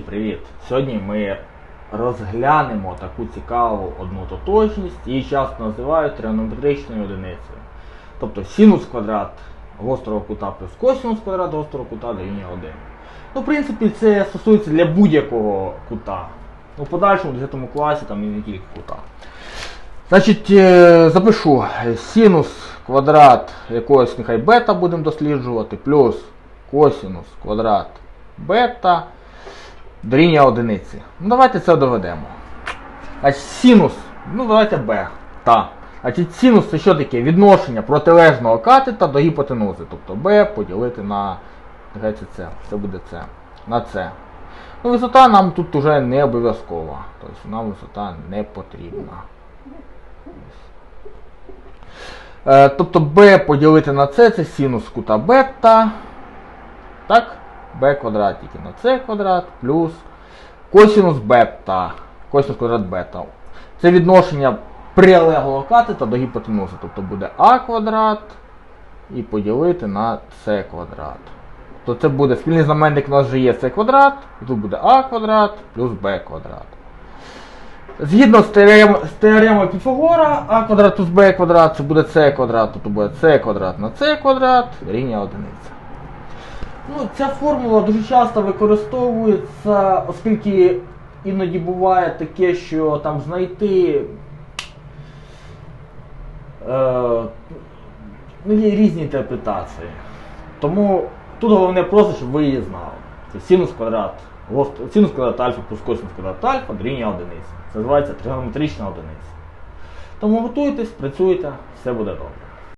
Привіт! Сьогодні ми розглянемо таку цікаву одну тотожність, її часто називають тригонометричною одиницею. Тобто синус квадрат гострого кута плюс косинус квадрат гострого кута дорівнює 1. Ну, в принципі, це стосується для будь-якого кута. У подальшому в 10 класі там і не тільки кута. Значить, е, запишу синус квадрат якогось нехай бета будемо досліджувати, плюс косинус квадрат бета дорівнює одиниці. Ну давайте це доведемо. Значить, синус, ну давайте b. Та. Значить, синус це що таке? Відношення протилежного катета до гіпотенузи. Тобто b поділити на. Це це. Буде це. На це. Ну, висота нам тут уже не обов'язкова. Тобто нам висота не потрібна. Е, тобто b поділити на c це синус кута бета. Так? B квадрат на c квадрат плюс косинус бета. Косинус квадрат бета. Це відношення прилеглого катета до гіпотенузи. Тобто буде а квадрат і поділити на c квадрат. То це буде спільний знаменник у нас вже є c квадрат, і тут буде а квадрат плюс b квадрат. Згідно з теоремою Піфагора, а квадрат плюс b квадрат це буде c квадрат, тобто буде c квадрат на c квадрат рівня одиниця. Ну, ця формула дуже часто використовується, оскільки іноді буває таке, що там знайти. Е, ну, є різні інтерпретації. Тому тут головне просто, щоб ви її знали. Це синус квадрат. Синус квадрат альфа плюс косинус квадрат альфа дорівнює одиниці. Це називається тригонометрична одиниця. Тому готуйтесь, працюйте, все буде добре.